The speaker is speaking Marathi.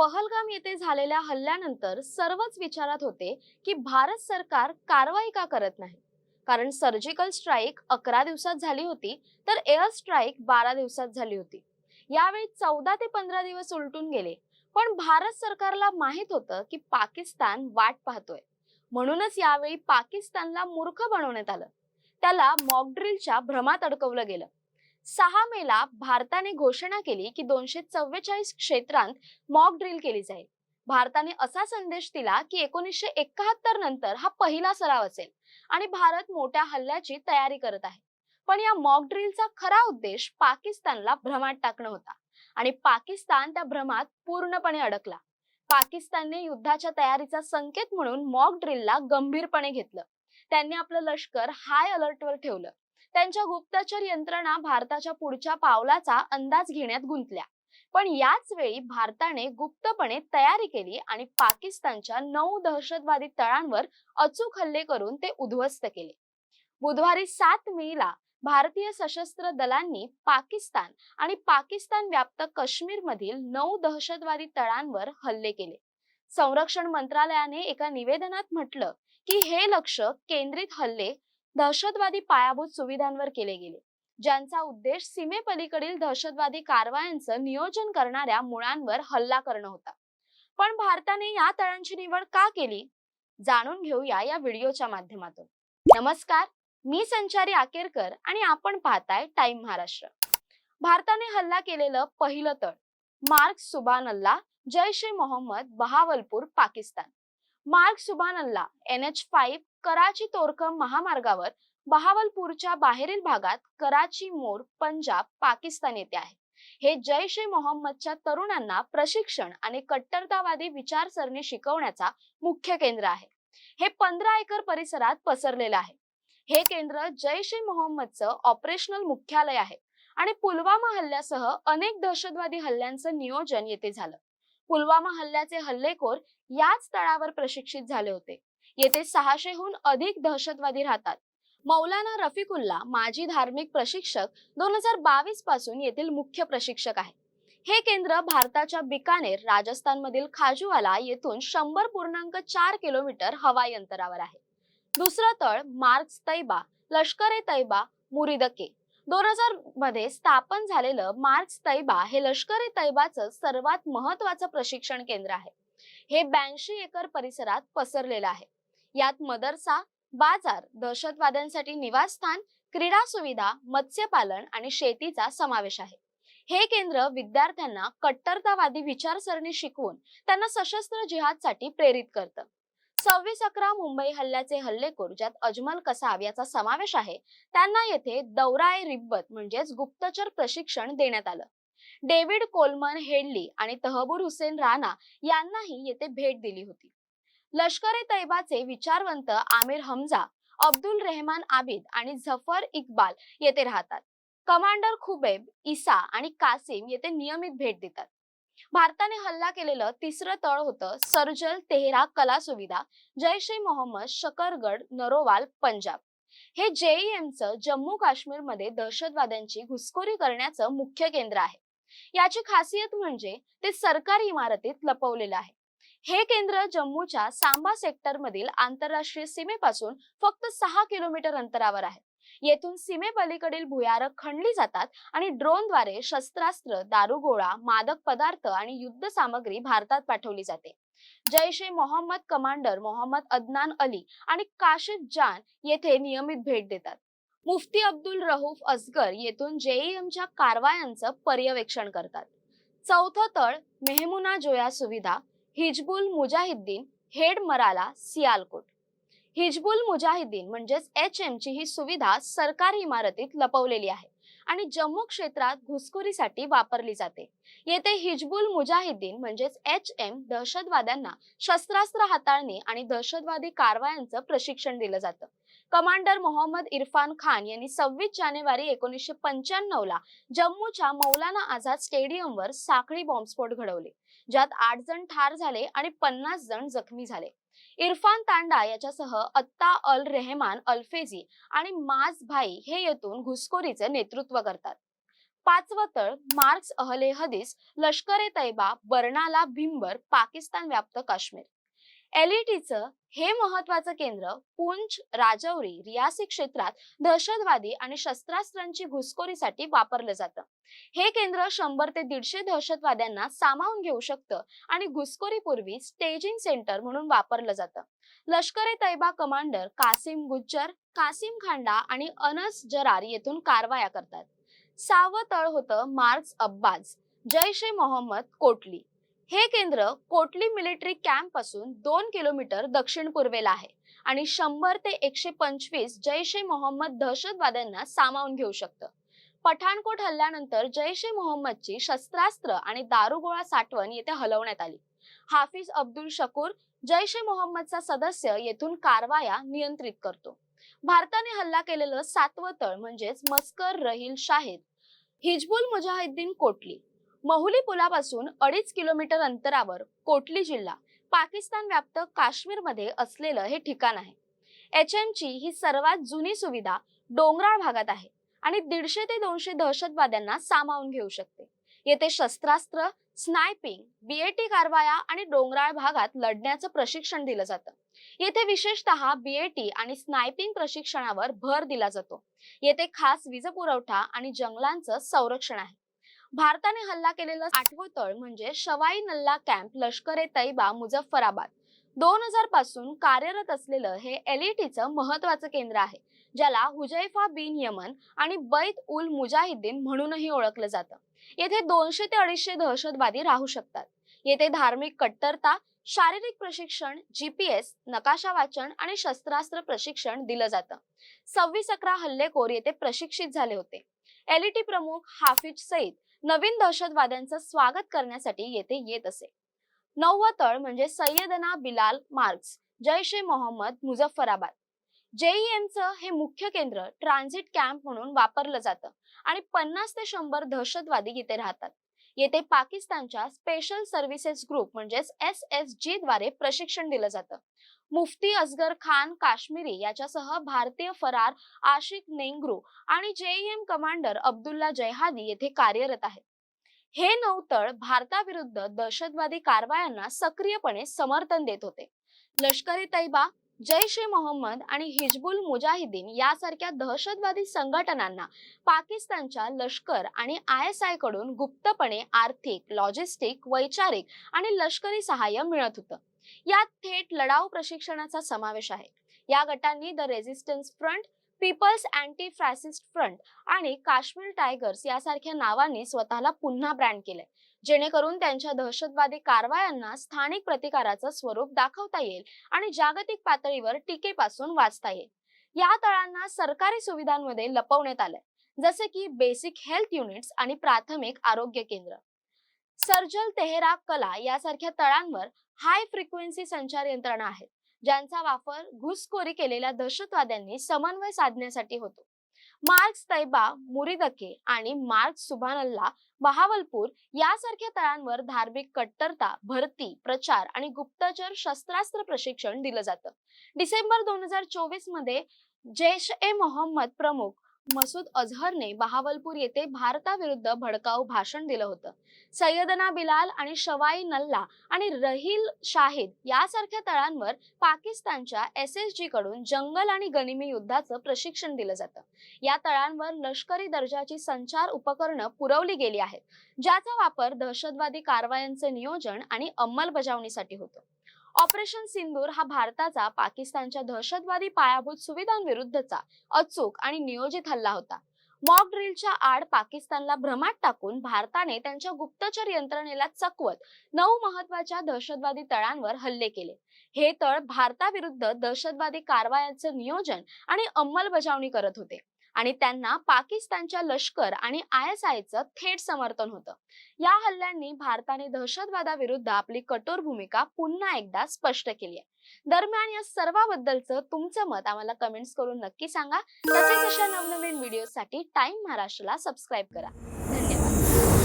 पहलगाम येथे झालेल्या हल्ल्यानंतर सर्वच विचारात होते की भारत सरकार कारवाई का करत नाही? कारण सर्जिकल स्ट्राईक अकरा दिवसात झाली होती तर एअर स्ट्राईक बारा दिवसात झाली होती. यावेळी चौदा ते पंधरा दिवस उलटून गेले. पण भारत सरकारला माहीत होतं की पाकिस्तान वाट पाहतोय. म्हणूनच यावेळी पाकिस्तानला मूर्ख बनवण्यात आलं. त्याला मॉकड्रिलच्या भ्रमात अडकवलं गेलं. सहा मेला भारताने घोषणा केली की दोनशे चव्वेचाळीस क्षेत्रांत मॉक ड्रिल केली जाईल. भारताने असा संदेश दिला की एकोणीसशे एकाहत्तर नंतर हा पहिला सराव असेल आणि भारत मोठ्या हल्ल्याची तयारी करत आहे. पण या मॉक ड्रिलचा खरा उद्देश पाकिस्तानला भ्रमात टाकणं होता आणि पाकिस्तान त्या भ्रमात पूर्णपणे अडकला. पाकिस्तानने युद्धाच्या तयारीचा संकेत म्हणून मॉक ड्रिलला गंभीरपणे घेतलं. त्यांनी आपलं लष्कर हाय अलर्टवर ठेवलं. त्यांच्या गुप्तचर यंत्रणा भारताच्या पुढच्या पावलाचा अंदाज घेण्यात गुंतल्या. पण याच वेळी भारताने गुप्तपणे तयारी केली आणि पाकिस्तानच्या नऊ दहशतवादी तळांवर अचूक हल्ले करून ते उद्ध्वस्त केले. बुधवारी सात मे ला भारतीय सशस्त्र दलांनी पाकिस्तान आणि पाकिस्तान व्याप्त काश्मीर मधील नऊ दहशतवादी तळांवर हल्ले केले. संरक्षण मंत्रालयाने एका निवेदनात म्हटलं की हे लक्ष केंद्रित हल्ले दहशतवादी पायाभूत सुविधांवर केले गेले. ज्यांचा उद्देश सीमेपलीकडील दहशतवादी कारवायांचं नियोजन करणाऱ्या मुळांवर हल्ला करणं होता. पण भारताने या तळांची निवड का केली? जाणून घेऊया या व्हिडिओच्या माध्यमातून. नमस्कार मी संचारी आकेरकर आणि आपण पाहताय टाइम महाराष्ट्र. भारताने हल्ला केलेलं पहिलं तळ मार्क Subhan Allah Jaish e Mohammed Bahawalpur Pakistan. Mark Subhan Allah N H five Karachi Torkham महामार्गावर बहावलपूरच्या बाहेरील भागात कराची मोर पंजाब पाकिस्तान येथे आहे. हे जैश ए मोहम्मदच्या तरुणांना प्रशिक्षण आणि कट्टरतावादी विचारसरणी शिकवण्याचा मुख्य केंद्र आहे. हे पंधरा एकर परिसरात पसरलेलं आहे. हे केंद्र जैश ए मोहम्मदचं ऑपरेशनल मुख्यालय आहे आणि पुलवामा हल्ल्यासह अनेक दहशतवादी हल्ल्यांचं नियोजन येथे झालं. पुलवामा हल्ल्याचे हल्लेखोर याच तळावर प्रशिक्षित झाले होते. येथे सहाशेहून अधिक दहशतवादी राहतात. मौलाना रफिकुल्ला माजी धार्मिक प्रशिक्षक दोन हजार बावीसपासून येथील मुख्य प्रशिक्षक आहे हे केंद्र भारताच्या बिकानेर राजस्थानमधील खाजुवाला येथून शंभर पूर्णांक चार किलोमीटर हवाई अंतरावर आहे. दुसरं तळ मार्क्स तैबा लष्कर ए तैबा मुरिदके. दोन हजारमध्ये स्थापन झालेलं मार्क्स तैबा हे लष्कर ए तैबाचं सर्वात महत्वाचं प्रशिक्षण केंद्र आहे. हे ब्याऐंशी एकर परिसरात पसरलेलं आहे. यात मदरसा बाजार दहशतवाद्यांसाठी निवासस्थान क्रीडा सुविधा मत्स्यपालन आणि शेतीचा समावेश आहे. हे केंद्र विद्यार्थ्यांना कट्टरतावादी विचारसरणी शिकवून त्यांना सशस्त्र जिहादसाठी प्रेरित करतं. सव्वीस अकरा मुंबई हल्ल्याचे हल्लेखोर ज्यात अजमल कसाब याचा समावेश आहे त्यांना येथे दौराए रिब्बत म्हणजेच गुप्तचर प्रशिक्षण देण्यात आलं. डेव्हिड कोलमन हेडली आणि तहबूर हुसेन राणा यांनाही येथे भेट दिली होती. लष्कर ए तैबाचे विचारवंत आमिर हमजा अब्दुल रेहमान आबिद आणि झफर इक्बाल येथे राहतात. कमांडर खुबेब इसा आणि कासिम येथे नियमित भेट देतात. भारताने हल्ला केलेलं तिसरं तळ होतं सर्जल तेहरा कला सुविधा जैश ए मोहम्मद शकरगड नरोवाल पंजाब. हे जेईएमचं जम्मू काश्मीरमध्ये दहशतवाद्यांची घुसखोरी करण्याचं मुख्य केंद्र आहे. याची खासियत म्हणजे ते सरकारी इमारतीत लपवलेलं आहे. हे केंद्र जम्मूच्या सांबा सेक्टर मधील आंतरराष्ट्रीय सीमेपासून फक्त सहा किलोमीटर अंतरावर आहे. येथून सीमेपलीकडील भुयारं खणली जातात आणि ड्रोनद्वारे शस्त्रास्त्र दारुगोळा मादक पदार्थ आणि युद्ध सामग्री भारतात पाठवली जाते. जैश ए मोहम्मद कमांडर मोहम्मद अदनान अली आणि काशिफ जान येथे नियमित भेट देतात. मुफ्ती अब्दुल रहूफ असगर येथून जेईएमच्या कारवायांचं पर्यवेक्षण करतात. चौथं तळ मेहमुना जोया सुविधा हिजबुल मुजाहिद्दीन हेड मराला सियालकोट. हिजबुल मुजाहिद्दीन म्हणजेच एच एम ची ही सुविधा सरकारी इमारतीत लपवलेली आहे आणि जम्मू क्षेत्रात घुसखोरीसाठी वापरली जाते. येथे हिजबुल मुजाहिद्दीन म्हणजेच एच एम दहशतवाद्यांना शस्त्रास्त्र हाताळणे आणि दहशतवादी कारवायांचं प्रशिक्षण दिलं जातं. कमांडर मोहम्मद इरफान खान यांनी सव्वीस जानेवारी एकोणीसशे पंच्याण्णव ला जम्मूच्या मौलाना आझाद स्टेडियमवर साखळी बॉम्बस्फोट घडवले. ज्यात आठ जण ठार झाले आणि पन्नास जण जखमी झाले. इरफान तांडा याच्यासह अत्ता अल रेहमान अल्फेजी आणि माज भाई हे येथून घुसखोरीचे नेतृत्व करतात. पाचवं तळ मार्क्स अहले हदीस लष्कर ए तैबा बर्नाला भिंबर पाकिस्तान व्याप्त काश्मीर. एलईटीचं हे महत्वाचं केंद्र पुंछ राजौरी रियासी क्षेत्रात दहशतवादी आणि शस्त्रास्त्रांची घुसखोरीसाठी वापरलं जातं. हे केंद्र शंभर ते दीडशे दहशतवाद्यांना सामावून घेऊ शकतं आणि घुसखोरीपूर्वी स्टेजिंग सेंटर म्हणून वापरलं जातं. लष्कर ए तैबा कमांडर कासिम गुज्जर कासिम खांडा आणि अनस जरार येथून कारवाया करतात. सावं तळ होतं मार्क्स अब्बाज जैश ए मोहम्मद कोटली. हे केंद्र कोटली मिलिटरी कॅम्पपासून दोन किलोमीटर दक्षिण पूर्वेला आहे आणि शंभर ते एकशे पंचवीस जैश ए मोहम्मद दहशतवाद्यांना सामावून घेऊ शकतं. पठाणकोट हल्ल्यानंतर जैश ए मोहम्मदची शस्त्रास्त्र आणि दारुगोळा साठवण येथे हलवण्यात आली. हाफिज अब्दुल शकूर जैश ए मोहम्मदचा सदस्य येथून कारवाया नियंत्रित करतो. भारताने हल्ला केलेलं सातवं तळ म्हणजेच मस्कर रहील शाहिद हिजबुल मुजाहिद्दीन कोटली. महुली पुलापासून अडीच किलोमीटर अंतरावर कोटली जिल्हा पाकिस्तान व्याप्त काश्मीरमध्ये असलेलं हे ठिकाण आहे. एच ची ही सर्वात जुनी सुविधा डोंगराळ भागात आहे आणि दीडशे ते दोनशे दहशतवाद्यांना सामावून घेऊ शकते. येथे शस्त्रास्त्र स्नायपिंग बीएटी कारवाया आणि डोंगराळ भागात लढण्याचं प्रशिक्षण दिलं जातं. येथे विशेषतः बीएटी आणि स्नायपिंग प्रशिक्षणावर भर दिला जातो. येथे खास वीज पुरवठा आणि जंगलांचं संरक्षण आहे. भारताने हल्ला केलेलं आठवं तळ म्हणजे शवाई नल्ला कॅम्प लष्कर ए तैबा मुझफ्फराबाद. दोन हजारपासून कार्यरत असलेलं हे एलईटीचं महत्वाचं केंद्र आहे ज्याला हुजैफा बिन यमन आणि बैत उल मुजाहिद्दीन म्हणूनही ओळखलं जातं. येथे दोनशे ते अडीचशे दहशतवादी राहू शकतात. येथे धार्मिक कट्टरता शारीरिक प्रशिक्षण जीपीएस नकाशा वाचन आणि शस्त्रास्त्र प्रशिक्षण दिलं जातं. सव्वीस अकरा हल्लेखोर येथे प्रशिक्षित झाले होते. एलईटी प्रमुख हाफिज सईद नवीन दहशतवाद्यांचं स्वागत करण्यासाठी येथे येत असे. नववा तळ म्हणजे सय्यदना बिलाल मार्क्स जैश ए मोहम्मद मुझफ्फराबाद. जेईएमचं हे मुख्य केंद्र ट्रान्झिट कॅम्प म्हणून वापरलं जातं आणि पन्नास ते शंभर दहशतवादी इथे राहतात. येथे पाकिस्तानच्या स्पेशल सर्व्हिसेस ग्रुप म्हणजेच एस एस जी द्वारे प्रशिक्षण दिलं जातं. मुफ्ती असगर खान काश्मीरी याच्यासह भारतीय फरार आशिक नेंगरू आणि जेईएम कमांडर अब्दुल्ला जयहादी येथे कार्यरत आहेत. हे नौतळ भारताविरुद्ध दहशतवादी कारवायांना सक्रियपणे समर्थन देत होते. लष्करी तैबा जैश ए मोहम्मद आणि हिजबुल मुजाहिदीन यासारख्या दहशतवादी संघटनांना पाकिस्तानच्या लष्कर आणि आय एस आयकडून गुप्तपणे आर्थिक लॉजिस्टिक वैचारिक आणि लष्करी सहाय्य मिळत होतं. यात थेट लढाऊ प्रशिक्षणाचा समावेश आहे. या गटांनी the resistance front people's anti fascist front आणि काश्मीर टायगर्स यासारख्या नावांनी स्वतःला पुन्हा ब्रँड केलंय. जेणेकरून त्यांच्या दहशतवादी कारवायांना स्थानिक प्रतिकाराचं स्वरूप दाखवता येईल आणि जागतिक पातळीवर टीकेपासून वाचता येईल. या तळांना सरकारी सुविधांमध्ये लपवण्यात आलंय जसे की बेसिक हेल्थ युनिट्स आणि प्राथमिक आरोग्य केंद्र. सर्जल तेहरा कला यासारख्या तळांवर हाय फ्रिक्वेन्सी संचार यंत्रणा आहेत ज्यांचा वापर घुसखोरी केलेल्या दहशतवाद्यांनी समन्वय साधण्यासाठी होतो. मार्क्स तैबा मुरिदके आणि मार्क्स सुभानल्ला बहावलपूर यासारख्या तळांवर धार्मिक कट्टरता भरती प्रचार आणि गुप्तचर शस्त्रास्त्र प्रशिक्षण दिलं जातं. डिसेंबर दोन हजार चोवीसमध्ये जैश ए मोहम्मद प्रमुख मसूद अझहरने बहावलपूर येथे भारताविरुद्ध भडकाऊ भाषण दिलं होतं. सय्यदना बिलाल आणि शवाई नल्ला आणि रहील शाहिद यासारख्या तळांवर पाकिस्तानच्या एस एस जी कडून जंगल आणि गनिमी युद्धाचं प्रशिक्षण दिलं जातं. या तळांवर लष्करी दर्जाची संचार उपकरणं पुरवली गेली आहेत ज्याचा वापर दहशतवादी कारवायांचे नियोजन आणि अंमलबजावणीसाठी होतो. ऑपरेशन सिंदूर हा भारताचा पाकिस्तानच्या दहशतवादी पायाभूत सुविधांविरुद्धचा अचूक आणि नियोजित हल्ला होता. मॉक ड्रिलच्या आड पाकिस्तानला भ्रमात टाकून भारताने त्यांच्या गुप्तचर यंत्रणेला चकवत नऊ महत्त्वाच्या दहशतवादी तळांवर हल्ले केले. हे तळ भारताविरुद्ध दहशतवादी कारवायांचं नियोजन आणि अंमलबजावणी करत होते. आणि त्यांना पाकिस्तानच्या लष्कर आणि आय एस आयचं थेट समर्थन होतं. या हल्ल्यांनी भारताने दहशतवादाविरुद्ध आपली कठोर भूमिका पुन्हा एकदा स्पष्ट केली आहे. दरम्यान या सर्वाबद्दलचं तुमचं मत आम्हाला कमेंट्स करून नक्की सांगा. तसेच अशा नवनवीन व्हिडिओसाठी टाइम महाराष्ट्राला सबस्क्राईब करा. धन्यवाद.